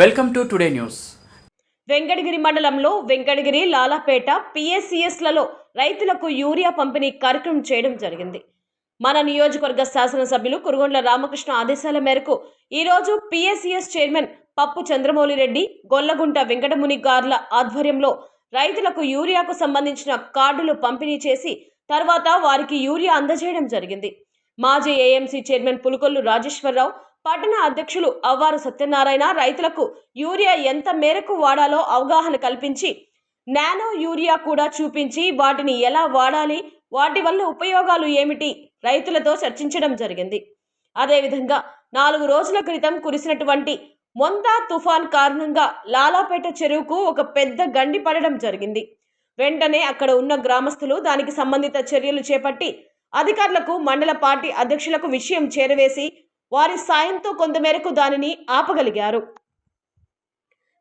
Welcome to today news. Venkatagiri మండలంలో వెంకటగిరి లాలాపేట పిఎస్సిఎస్లలో రైతులకు urea పంపిణీ కార్యక్రమం చేయడం జరిగింది. మన నియోజకవర్గ శాసనసభ్యులు కురుగొండ్ల రామకృష్ణ ఆదేశాల మేరకు ఈరోజు పిఎస్సిఎస్ చైర్మన్ పప్పు చంద్రమౌళి రెడ్డి గొల్లగుంట వెంకటముని గార్ల ఆధ్వర్యంలో రైతులకు యూరియాకు సంబంధించిన కార్డులు పంపిణీ చేసి తర్వాత వారికి యూరియా అందజేయడం జరిగింది. మాజీ ఏఎంసీ చైర్మన్ పులుకొల్లు రాజేశ్వరరావు పట్టణ అధ్యక్షులు అవ్వారు సత్యనారాయణ రైతులకు యూరియా ఎంత మేరకు వాడాలో అవగాహన కల్పించి నానో యూరియా కూడా చూపించి వాటిని ఎలా వాడాలి వాటి వల్ల ఉపయోగాలు ఏమిటి రైతులతో చర్చించడం జరిగింది. అదేవిధంగా నాలుగు రోజుల క్రితం కురిసినటువంటి మొంతా తుఫాన్ కారణంగా లాలాపేట చెరువుకు ఒక పెద్ద గండి పడడం జరిగింది. వెంటనే అక్కడ ఉన్న గ్రామస్తులు దానికి సంబంధిత చర్యలు చేపట్టి అధికారులకు మండల పార్టీ అధ్యక్షులకు విషయం చేరవేసి వారి సాయంతో కొంతమేరకు దానిని ఆపగలిగారు.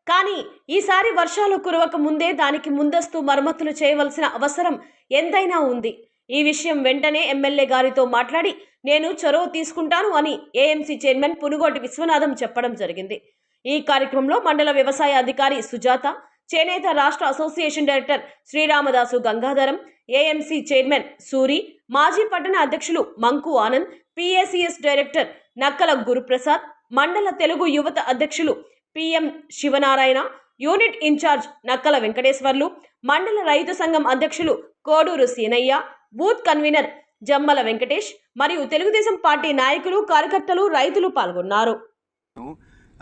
కానీ ఈసారి వర్షాలు కురవక ముందే దానికి ముందస్తు మరమ్మతులు చేయవలసిన అవసరం ఎంతైనా ఉంది. ఈ విషయం వెంటనే ఎమ్మెల్యే గారితో మాట్లాడి నేను చొరవ తీసుకుంటాను అని ఏఎంసీ చైర్మన్ పునుగోటి విశ్వనాథం చెప్పడం జరిగింది. ఈ కార్యక్రమంలో మండల వ్యవసాయ అధికారి సుజాత చేనేత రాష్ట్ర association director Sriramadasu Gangadharam AMC chairman Suri మాజీ పట్టణ అధ్యక్షులు మంకు ఆనంద్ పిఏసిఎస్ డైరెక్టర్ నక్కల గురుప్రసాద్ మండల తెలుగు యువత అధ్యక్షులు PM Sivanarayana unit incharge Nakkala Venkateswarlu మండల రైతు సంఘం అధ్యక్షులు కోడూరు సీనయ్య బూత్ కన్వీనర్ జమ్మల వెంకటేష్ మరియు తెలుగుదేశం పార్టీ నాయకులు కార్యకర్తలు రైతులు పాల్గొన్నారు.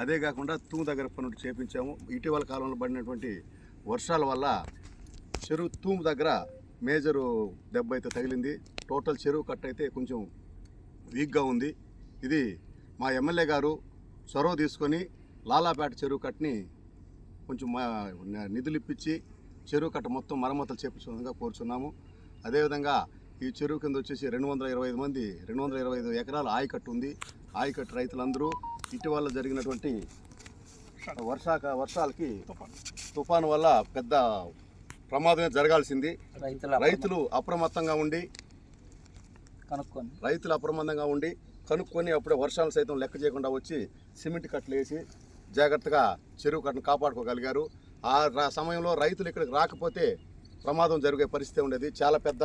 అదే కాకుండా తూము దగ్గర పనులు చేపించాము. ఇటీవల కాలంలో పడినటువంటి వర్షాల వల్ల చెరువు తూము దగ్గర మేజరు దెబ్బ అయితే తగిలింది. టోటల్ చెరువు కట్ట అయితే కొంచెం వీక్గా ఉంది. ఇది మా ఎమ్మెల్యే గారు చొరవ తీసుకొని లాలాపేట చెరువు కట్టని కొంచెం మా నిధులు ఇప్పించి చెరువు కట్ట మొత్తం మరమ్మతులు చేపించడంగా కోరుచున్నాము. అదేవిధంగా ఈ చెరువు కింద వచ్చేసి రెండు వందల ఇరవై ఐదు మంది రెండు వందల ఇరవై ఐదు ఎకరాల ఆయకట్టు ఉంది. ఆయకట్టు రైతులందరూ ఇటీవల జరిగినటువంటి వర్షాక వర్షాలకి తుఫాను వల్ల పెద్ద ప్రమాదమే జరగాల్సింది. రైతుల రైతులు అప్రమత్తంగా ఉండి కనుక్కొని రైతులు అప్రమత్తంగా ఉండి కనుక్కొని అప్పుడే వర్షాలు సైతం లెక్క చేయకుండా వచ్చి సిమెంట్ కట్టలు వేసి జాగ్రత్తగా చెరువు కట్టను కాపాడుకోగలిగారు. ఆ రా- సమయంలో రైతులు ఇక్కడికి రాకపోతే ప్రమాదం జరిగే పరిస్థితి ఉండేది. చాలా పెద్ద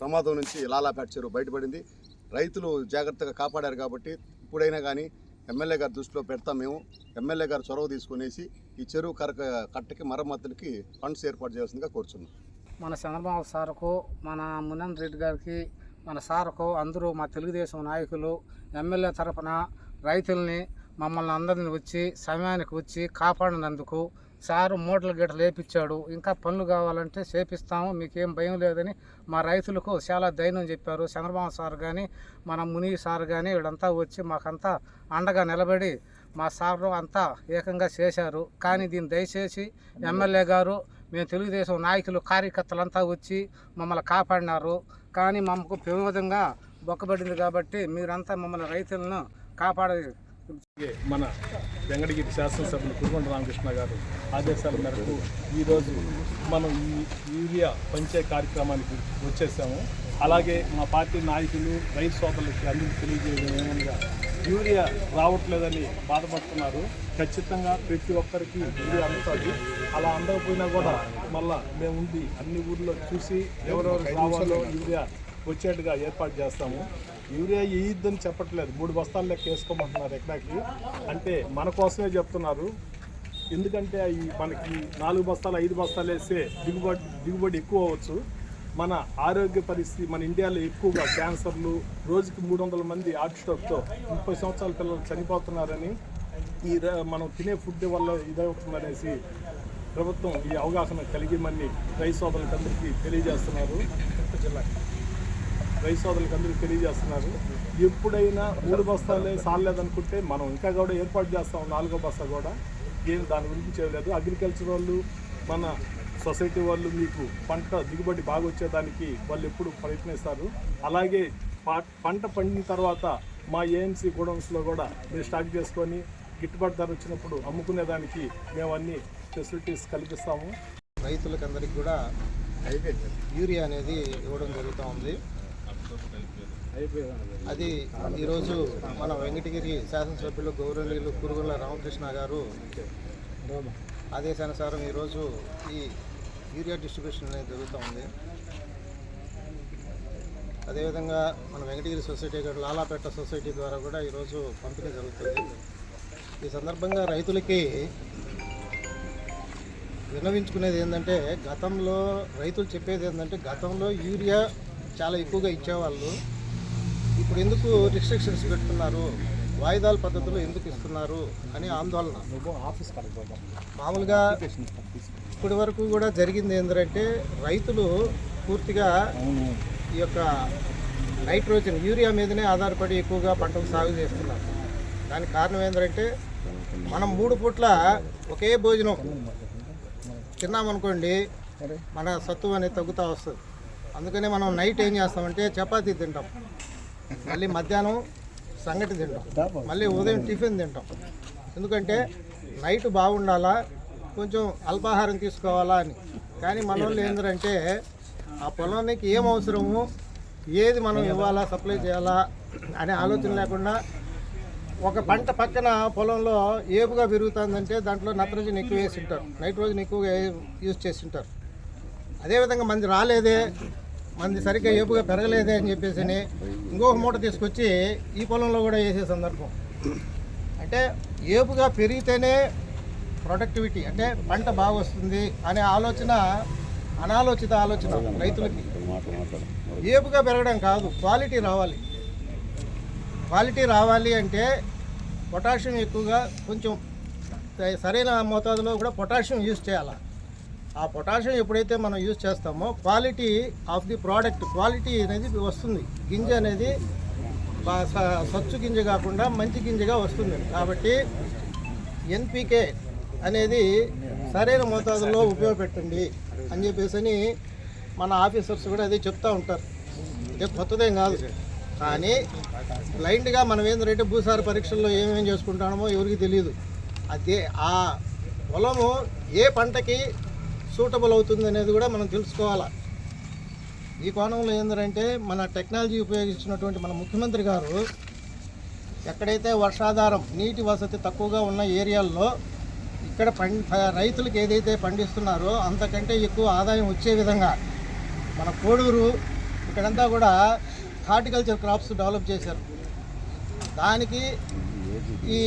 ప్రమాదం నుంచి లాలాపేట చెరువు బయటపడింది. రైతులు జాగ్రత్తగా కాపాడారు కాబట్టి ఇప్పుడైనా కానీ ఎమ్మెల్యే గారి దృష్టిలో పెడతాం మేము. ఎమ్మెల్యే గారు చొరవ తీసుకునేసి ఈ చెరువు కరక కట్టకి మరమ్మతులకి ఫండ్స్ ఏర్పాటు చేయాల్సిందిగా కోరుచున్నాం. మన చంద్రబాబు సార్కు మన మునన్ రెడ్డి గారికి మన సార్కు అందరూ మా తెలుగుదేశం నాయకులు ఎమ్మెల్యే తరఫున రైతుల్ని మమ్మల్ని అందరిని వచ్చి సమయానికి వచ్చి కాపాడినందుకు సారు మూటలు గిట్టలు వేపించాడు. ఇంకా పనులు కావాలంటే చేపిస్తాము మీకేం భయం లేదని మా రైతులకు చాలా ధైర్యం చెప్పారు. చంద్రబాబు సార్ కానీ మన ముని సార్ కానీ వీళ్ళంతా వచ్చి మాకంతా అండగా నిలబడి మా సారు అంతా ఏకంగా చేశారు. కానీ దీన్ని దయచేసి ఎమ్మెల్యే గారు మేము తెలుగుదేశం నాయకులు కార్యకర్తలంతా వచ్చి మమ్మల్ని కాపాడినారు. కానీ మాకు విధంగా బొక్కబడింది కాబట్టి మీరంతా మమ్మల్ని రైతులను కాపాడే మన వెంకటగిరి శాసనసభ్యులు కురుగొండ రామకృష్ణ గారు ఆదేశాల మేరకు ఈరోజు మనం ఈ యూరియా పంచే కార్యక్రమానికి వచ్చేసాము. అలాగే మా పార్టీ నాయకులు రైతు సోదరులకి అందరికీ తెలియజేయడం ఏమనగా యూరియా రావట్లేదని బాధపడుతున్నారు. ఖచ్చితంగా ప్రతి ఒక్కరికి యూరియా అందుతుంది. అలా అందకపోయినా కూడా మళ్ళా మేము ఉండి అన్ని ఊర్లో చూసి ఎవరెవరు రావాలో యూరియా వచ్చేట్టుగా ఏర్పాటు చేస్తాము. యూరియా వేయొద్దని చెప్పట్లేదు. మూడు బస్తాలు లెక్క వేసుకోమంటున్నారు ఎక్కడాకి అంటే మన కోసమే చెప్తున్నారు. ఎందుకంటే అవి మనకి నాలుగు బస్తాలు ఐదు బస్తాలు వేస్తే దిగుబడి దిగుబడి ఎక్కువ అవ్వచ్చు. మన ఆరోగ్య పరిస్థితి మన ఇండియాలో ఎక్కువగా క్యాన్సర్లు రోజుకి మూడు వందల మంది హార్ట్ స్ట్రోక్తో ముప్పై సంవత్సరాల పిల్లలు చనిపోతున్నారని ఈ ర- మనం తినే ఫుడ్ వల్ల ఇదవుతుందనేసి ప్రభుత్వం ఈ అవగాహన కలిగిమని రైతు సోదరులకు అందరికీ తెలియజేస్తున్నారు. జిల్లా రైస్ సోదరులకు అందరికీ తెలియజేస్తున్నారు. ఎప్పుడైనా మూడు బస్తాలే సాలేదనుకుంటే మనం ఇంకా కూడా ఏర్పాటు చేస్తాం. నాలుగో బస్తా కూడా. ఏం దాని గురించి చేయలేదు అగ్రికల్చర్ వాళ్ళు మన సొసైటీ వాళ్ళు మీకు పంట దిగుబడి బాగా వచ్చేదానికి వాళ్ళు ఎప్పుడు ప్రయత్నిస్తారు. అలాగే పంట పండిన తర్వాత మా ఏఎంసీ గోడౌన్స్లో కూడా మీరు స్టాక్ చేసుకొని గిట్టుబాటు ధర వచ్చినప్పుడు అమ్ముకునేదానికి మేము అన్ని ఫెసిలిటీస్ కల్పిస్తాము. రైతులకందరికీ కూడా యూరియా అనేది ఇవ్వడం జరుగుతూ ఉంది. అది ఈరోజు మన వెంకటగిరి శాసనసభ్యులు గౌరవనీయులు కురుగుల రామకృష్ణ గారు ఆదేశానుసారం ఈరోజు ఈ యూరియా డిస్ట్రిబ్యూషన్ అనేది జరుగుతూ ఉంది. అదేవిధంగా మన వెంకటగిరి సొసైటీ గారు లాలాపేట సొసైటీ ద్వారా కూడా ఈరోజు పంపిణీ జరుగుతుంది. ఈ సందర్భంగా రైతులకి విన్నవించుకునేది ఏంటంటే గతంలో రైతులు చెప్పేది ఏంటంటే గతంలో యూరియా చాలా ఎక్కువగా ఇచ్చేవాళ్ళు. ఇప్పుడు ఎందుకు రిస్ట్రిక్షన్స్ పెడుతున్నారు? వాయిదాల పద్ధతిలో ఎందుకు ఇస్తున్నారు? అని ఆందోళన. మామూలుగా ఇప్పటి వరకు కూడా జరిగింది ఏంటంటే రైతులు పూర్తిగా ఈ యొక్క నైట్రోజన్ యూరియా మీదనే ఆధారపడి ఎక్కువగా పంటలు సాగు చేస్తున్నారు. దానికి కారణం ఏంటంటే మనం మూడు పూట్ల ఒకే భోజనం తిన్నామనుకోండి మన సత్తువ అనేది తగ్గుతూ వస్తుంది. అందుకనే మనం నైట్ ఏం చేస్తామంటే చపాతీ తింటాం. మళ్ళీ మధ్యాహ్నం సంగటి తింటాం. మళ్ళీ ఉదయం టిఫిన్ తింటాం. ఎందుకంటే నైట్ బాగుండాలా? కొంచెం అల్పాహారం తీసుకోవాలా అని. కానీ మన వాళ్ళు ఏంటంటే ఆ పొలానికి ఏం అవసరము? ఏది మనం ఇవ్వాలా సప్లై చేయాలా అనే ఆలోచన లేకుండా ఒక పంట పక్కన పొలంలో ఏపుగా పెరుగుతుందంటే దాంట్లో నత్రజని ఎక్కువ వేసి ఉంటారు. నైట్రోజన్ ఎక్కువగా యూజ్ చేసి ఉంటారు. అదేవిధంగా మంది రాలేదే మంది సరిగ్గా ఏపుగా పెరగలేదే అని చెప్పేసి ఇంకొక మూట తీసుకొచ్చి ఈ పొలంలో కూడా వేసే సందర్భం. అంటే ఏపుగా పెరిగితేనే ప్రొడక్టివిటీ అంటే పంట బాగా వస్తుంది అనే ఆలోచన అనాలోచిత ఆలోచన రైతులకి. ఏపుగా పెరగడం కాదు క్వాలిటీ రావాలి. క్వాలిటీ రావాలి అంటే పొటాషియం ఎక్కువగా కొంచెం సరైన మోతాదులో కూడా పొటాషియం యూజ్ చేయాలి? ఆ పొటాషియం ఎప్పుడైతే మనం యూజ్ చేస్తామో quality of the product quality అనేది వస్తుంది. గింజ అనేది సచ్చు గింజ కాకుండా మంచి గింజగా వస్తుంది. కాబట్టి ఎన్పికే అనేది సరైన మోతాదులో ఉపయోగపెట్టండి అని చెప్పేసి మన ఆఫీసర్స్ కూడా అదే చెప్తూ ఉంటారు. ఇదే కొత్తదేం కాదు. కానీ బ్లైండ్గా మనం ఏంటంటే భూసార పరీక్షల్లో ఏమేం చేసుకుంటామో ఎవరికి తెలియదు అదే ఆ పొలము ఏ పంటకి సూటబుల్ అవుతుంది అనేది కూడా మనం తెలుసుకోవాలి. ఈ కోణంలో ఏంటంటే మన టెక్నాలజీ ఉపయోగించినటువంటి మన ముఖ్యమంత్రి గారు ఎక్కడైతే వర్షాధారం నీటి వసతి తక్కువగా ఉన్న ఏరియాల్లో ఇక్కడ రైతులకు ఏదైతే పండిస్తున్నారో అంతకంటే ఎక్కువ ఆదాయం వచ్చే విధంగా. మన కోడూరు ఇక్కడంతా కూడా హార్టికల్చర్ క్రాప్స్ డెవలప్ చేశారు. దానికి ఈ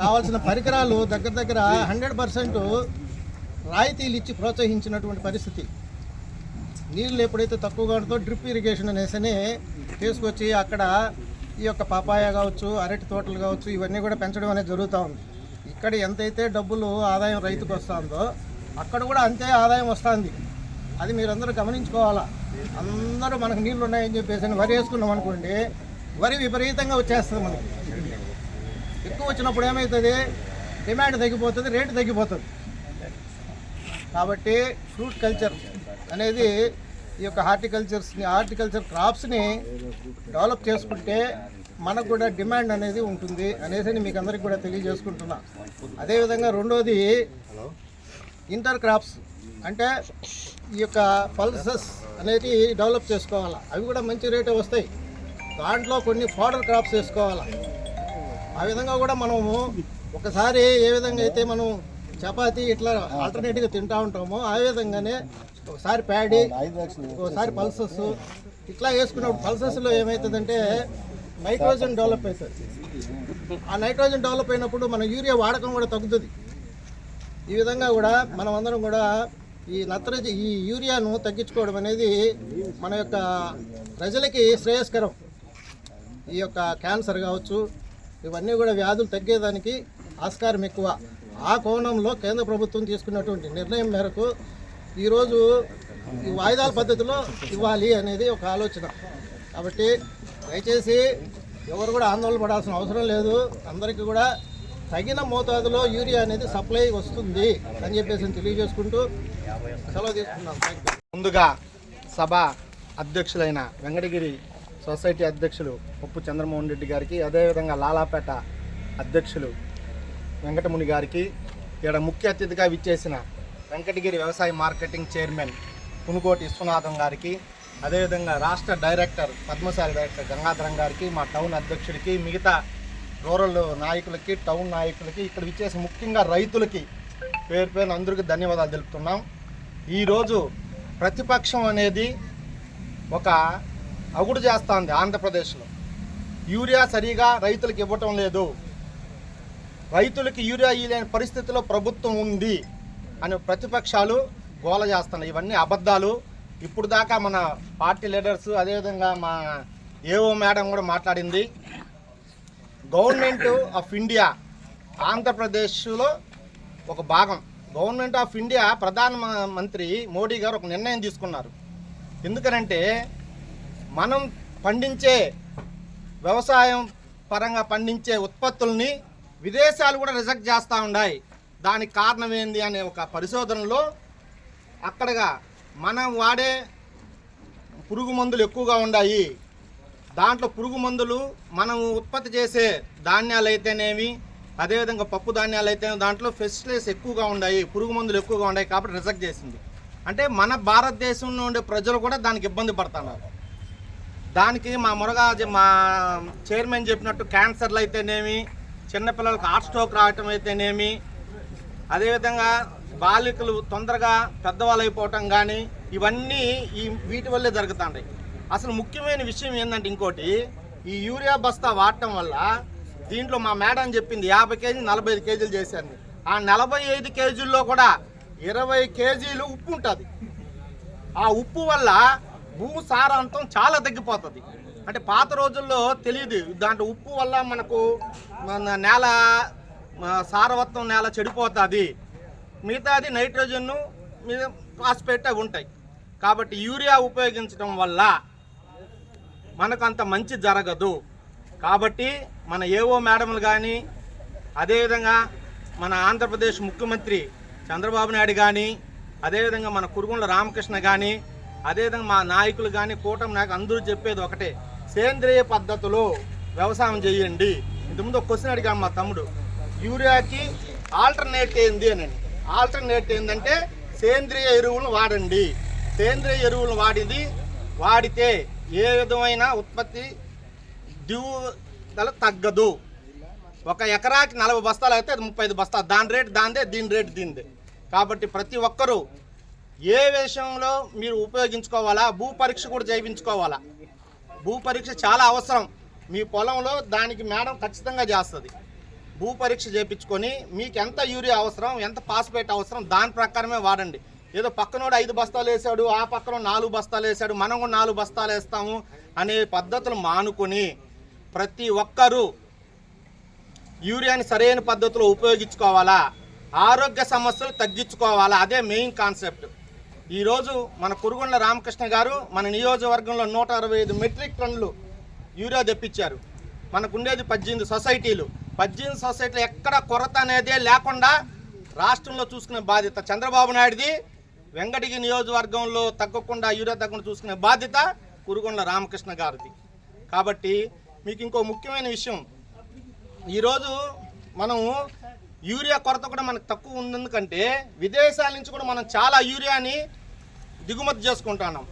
కావాల్సిన పరికరాలు దగ్గర దగ్గర హండ్రెడ్ పర్సెంట్ రాయితీలు ఇచ్చి ప్రోత్సహించినటువంటి పరిస్థితి. నీళ్ళు ఎప్పుడైతే తక్కువగా ఉంటుందో డ్రిప్ ఇరిగేషన్ అనేసనే తీసుకొచ్చి అక్కడ ఈ యొక్క పపాయ కావచ్చు అరటి తోటలు కావచ్చు ఇవన్నీ కూడా పెంచడం అనేది జరుగుతూ ఉంది. ఇక్కడ ఎంతైతే డబ్బులు ఆదాయం రైతుకు వస్తుందో అక్కడ కూడా అంతే ఆదాయం వస్తుంది. అది మీరందరూ గమనించుకోవాలా? అందరూ మనకు నీళ్ళు ఉన్నాయని చెప్పేసి వరి వేసుకున్నాం అనుకోండి వరి విపరీతంగా వచ్చేస్తుంది మనకి. ఎక్కువ వచ్చినప్పుడు ఏమవుతుంది డిమాండ్ తగ్గిపోతుంది రేటు తగ్గిపోతుంది. కాబట్టి ఫ్రూట్ కల్చర్ అనేది ఈ యొక్క హార్టికల్చర్స్ని హార్టికల్చర్ క్రాప్స్ని డెవలప్ చేసుకుంటే మనకు కూడా డిమాండ్ అనేది ఉంటుంది అనేసి మీకు అందరికి కూడా తెలియజేసుకుంటున్నా. అదేవిధంగా రెండోది ఇంటర్ క్రాప్స్ అంటే ఈ యొక్క పల్సెస్ అనేది డెవలప్ చేసుకోవాలా. అవి కూడా మంచి రేటే వస్తాయి. దాంట్లో కొన్ని ఫాడర్ క్రాప్స్ వేసుకోవాలా. ఆ విధంగా కూడా మనము ఒకసారి ఏ విధంగా అయితే మనం చపాతీ ఇట్లా ఆల్టర్నేటివ్గా తింటూ ఉంటామో ఆ విధంగానే ఒకసారి ప్యాడీ ఒకసారి పల్సెస్. ఇట్లా వేసుకున్నప్పుడు పల్సెస్లో ఏమవుతుందంటే నైట్రోజన్ డెవలప్ అవుతుంది. ఆ నైట్రోజన్ డెవలప్ అయినప్పుడు మన యూరియా వాడకం కూడా తగ్గుతుంది. ఈ విధంగా కూడా మనం అందరం కూడా ఈ నత్రజ ఈ యూరియాను తగ్గించుకోవడం అనేది మన యొక్క ప్రజలకి శ్రేయస్కరం. ఈ యొక్క క్యాన్సర్ కావచ్చు ఇవన్నీ కూడా వ్యాధులు తగ్గేదానికి ఆస్కారం ఎక్కువ. ఆ కోణంలో కేంద్ర ప్రభుత్వం తీసుకున్నటువంటి నిర్ణయం మేరకు ఈరోజు ఈ వాయిదాల పద్ధతిలో ఇవ్వాలి అనేది ఒక ఆలోచన. కాబట్టి దయచేసి ఎవరు కూడా ఆందోళన పడాల్సిన అవసరం లేదు. అందరికీ కూడా తగిన మోతాదులో యూరియా అనేది సప్లై వస్తుంది అని చెప్పేసి తెలియజేసుకుంటూ సెలవు తీసుకున్నాం ముందుగా సభ అధ్యక్షులైన వెంకటగిరి సొసైటీ అధ్యక్షులు పప్పు చంద్రమోహన్ రెడ్డి గారికి అదేవిధంగా లాలాపేట అధ్యక్షులు వెంకటముని గారికి ఇక్కడ ముఖ్య అతిథిగా విచ్చేసిన వెంకటగిరి వ్యవసాయ మార్కెటింగ్ చైర్మన్ పునుకోటి విశ్వనాథం గారికి అదేవిధంగా రాష్ట్ర డైరెక్టర్ పద్మశాలి డైరెక్టర్ గంగాధరం గారికి మా టౌన్ అధ్యక్షుడికి మిగతా రూరల్ నాయకులకి టౌన్ నాయకులకి ఇక్కడ విచ్చేసి ముఖ్యంగా రైతులకి పేరు పేరు అందరికీ ధన్యవాదాలు తెలుపుతున్నాం. ఈరోజు ప్రతిపక్షం అనేది ఒక అగుడు చేస్తుంది ఆంధ్రప్రదేశ్లో. యూరియా సరిగా రైతులకు ఇవ్వటం లేదు. రైతులకి యూరియా ఇవ్వలేని పరిస్థితిలో ప్రభుత్వం ఉంది. అని ప్రతిపక్షాలు గోల చేస్తున్నాయి. ఇవన్నీ అబద్ధాలు. ఇప్పుడు దాకా మన పార్టీ లీడర్స్ అదేవిధంగా మా ఏఓ మేడం కూడా మాట్లాడింది. గవర్నమెంట్ ఆఫ్ ఇండియా ఆంధ్రప్రదేశ్లో ఒక భాగం. Government of India Pradhan Mantri Modi గారు ఒక నిర్ణయం తీసుకున్నారు. ఎందుకనంటే మనం పండించే వ్యవసాయం పరంగా పండించే ఉత్పత్తుల్ని విదేశాలు కూడా రిజెక్ట్ చేస్తూ ఉన్నాయి దానికి కారణం ఏంది అనే ఒక పరిశోధనలో అక్కడగా మనం వాడే పురుగు మందులు ఎక్కువగా ఉన్నాయి దాంట్లో పురుగు మందులు మనం ఉత్పత్తి చేసే ధాన్యాలు అయితేనేమి అదేవిధంగా పప్పు ధాన్యాలు అయితే దాంట్లో ఫెసిలిటీస్ ఎక్కువగా ఉన్నాయి పురుగు మందులు ఎక్కువగా ఉన్నాయి కాబట్టి రిజెక్ట్ చేసింది. అంటే మన భారతదేశంలో ఉండే ప్రజలు కూడా దానికి ఇబ్బంది పడుతున్నారు. దానికి మా మురగా మా చైర్మన్ చెప్పినట్టు క్యాన్సర్లు అయితేనేమి చిన్నపిల్లలకు హార్ట్ స్ట్రోక్ రావటం అయితేనేమి అదేవిధంగా బాలికలు తొందరగా పెద్దవాళ్ళు అయిపోవటం కానీ ఇవన్నీ ఈ వీటి వల్లే జరుగుతుంటాయి అసలు ముఖ్యమైన విషయం ఏంటంటే ఇంకోటి ఈ యూరియా బస్తా వాడటం వల్ల దీంట్లో మా మేడం చెప్పింది యాభై కేజీ నలభై ఐదు కేజీలు చేశాను ఆ నలభై ఐదు కేజీల్లో కూడా ఇరవై కేజీలు ఉప్పు ఉంటుంది. ఆ ఉప్పు వల్ల భూ సారాంతం చాలా తగ్గిపోతుంది. అంటే పాత రోజుల్లో తెలియదు దాంట్లో ఉప్పు వల్ల మనకు మన నేల సారవత్వం నేల చెడిపోతుంది. మిగతాది నైట్రోజన్ను మీద ఫాస్ఫేట్ అవి ఉంటాయి. కాబట్టి యూరియా ఉపయోగించడం వల్ల మనకు అంత మంచి జరగదు. కాబట్టి మన ఏవో మేడములు కానీ అదేవిధంగా మన ఆంధ్రప్రదేశ్ ముఖ్యమంత్రి చంద్రబాబు నాయుడు కానీ అదేవిధంగా మన కురుగుండ్ల రామకృష్ణ కానీ అదేవిధంగా మా నాయకులు కానీ కూటమి నాయకులు అందరూ చెప్పేది ఒకటే. సేంద్రియ పద్ధతిలో వ్యవసాయం చేయండి. ఇంతకుముందు ఒక క్వశ్చన్ అడిగాను మా తమ్ముడు. యూరియాకి ఆల్టర్నేట్ ఏంది అని ఆల్టర్నేట్ ఏంటంటే సేంద్రియ ఎరువులను వాడండి. సేంద్రియ ఎరువులు వాడింది వాడితే ఏ విధమైన ఉత్పత్తి దిగుదల తగ్గదు. ఒక ఎకరాకి నలభై బస్తాలు అయితే అది ముప్పై ఐదు బస్తాలు. దాని రేటు దాందే దీని రేటు దీనిదే కాబట్టి ప్రతి ఒక్కరూ ఏ విషయంలో మీరు ఉపయోగించుకోవాలా భూ పరీక్ష కూడా చేయించుకోవాలా? భూ పరీక్ష చాలా అవసరం. మీ పొలంలో దానికి మేడం ఖచ్చితంగా చేస్తుంది. భూ పరీక్ష చేయించుకొని మీకు ఎంత యూరియా అవసరం ఎంత పాస్పేట్ అవసరం దాని ప్రకారమే వాడండి. ఏదో పక్కనోడు ఐదు బస్తాలు వేసాడు ఆ పక్కన నాలుగు బస్తాలు వేసాడు మనం కూడా నాలుగు బస్తాలు వేస్తాము అనే పద్ధతులు మానుకొని ప్రతి ఒక్కరూ యూరియాని సరైన పద్ధతిలో ఉపయోగించుకోవాలా? ఆరోగ్య సమస్యలు తగ్గించుకోవాలా? అదే మెయిన్ కాన్సెప్ట్. ఈరోజు మన కురుగుండ్ల రామకృష్ణ గారు మన నియోజకవర్గంలో నూట అరవై ఐదు మెట్రిక్ టన్నులు యూరియా తెప్పించారు. మనకుండేది పద్దెనిమిది సొసైటీలు. పద్దెనిమిది సొసైటీలు ఎక్కడ కొరత అనేది లేకుండా రాష్ట్రంలో చూసుకునే బాధ్యత చంద్రబాబు నాయుడుది. వెంకటగిరి నియోజకవర్గంలో తగ్గకుండా యూరియా తగ్గకుండా చూసుకునే బాధ్యత కురుగొండ రామకృష్ణ గారిది. కాబట్టి మీకు ఇంకో ముఖ్యమైన విషయం. ఈరోజు మనం యూరియా కొరత కూడా మనకు తక్కువ ఉంది ఎందుకంటే విదేశాల నుంచి కూడా మనం చాలా యూరియాని దిగుమతి చేసుకుంటున్నాం.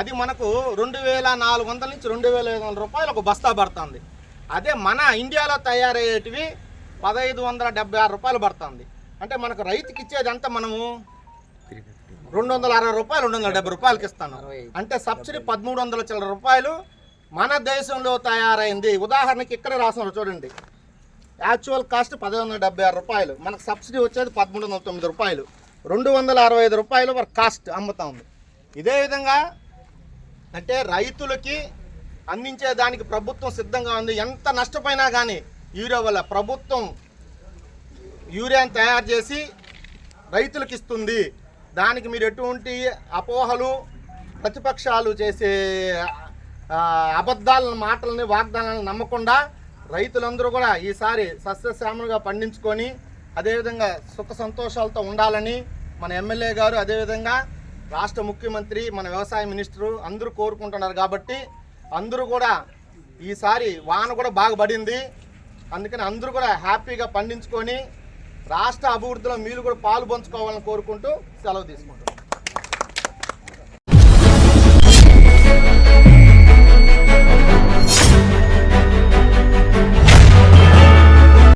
అది మనకు రెండు వేల నాలుగు వందల నుంచి రెండు వేల ఐదు వందల రూపాయలు ఒక బస్తా పడుతుంది అదే మన ఇండియాలో తయారయ్యేటివి పదహైదు వందల డెబ్బై ఆరు రూపాయలు పడుతుంది. అంటే మనకు రైతుకి ఇచ్చేదంతా మనము? రెండు వందల అరవై రూపాయలు రెండు వందల డెబ్బై రూపాయలకి ఇస్తాను. అంటే సబ్సిడీ పదమూడు వందల చిల్లర రూపాయలు మన దేశంలో తయారైంది. ఉదాహరణకి ఇక్కడ రాసిన చూడండి. యాక్చువల్ కాస్ట్ పదహైదు వందల డెబ్బై ఆరు రూపాయలు. మనకు సబ్సిడీ వచ్చేది పదమూడు వందల తొమ్మిది రూపాయలు. రెండు వందల అరవై ఐదు రూపాయలు వరకు కాస్ట్ అమ్ముతా ఉంది. ఇదే విధంగా అంటే రైతులకి అందించే దానికి ప్రభుత్వం సిద్ధంగా ఉంది. ఎంత నష్టపోయినా కానీ యూరియా వల్ల ప్రభుత్వం యూరియాని తయారు చేసి రైతులకు ఇస్తుంది. దానికి మీరు ఎటువంటి అపోహలు ప్రతిపక్షాలు చేసే అబద్ధాలను అబద్ధాల మాటలని వాగ్దానాలను నమ్మకుండా రైతులందరూ కూడా ఈసారి సస్యశ్యామలుగా పండించుకొని అదేవిధంగా సుఖ సంతోషాలతో ఉండాలని మన ఎమ్మెల్యే గారు అదేవిధంగా రాష్ట్ర ముఖ్యమంత్రి మన వ్యవసాయ మినిస్టరు అందరూ కోరుకుంటున్నారు కాబట్టి అందరూ కూడా ఈసారి వాన కూడా బాగా పడింది. అందుకని అందరూ కూడా హ్యాపీగా పండించుకొని రాష్ట్ర అభివృద్ధిలో మీరు కూడా పాలు పంచుకోవాలని కోరుకుంటూ సెలవు తీసుకుంటాం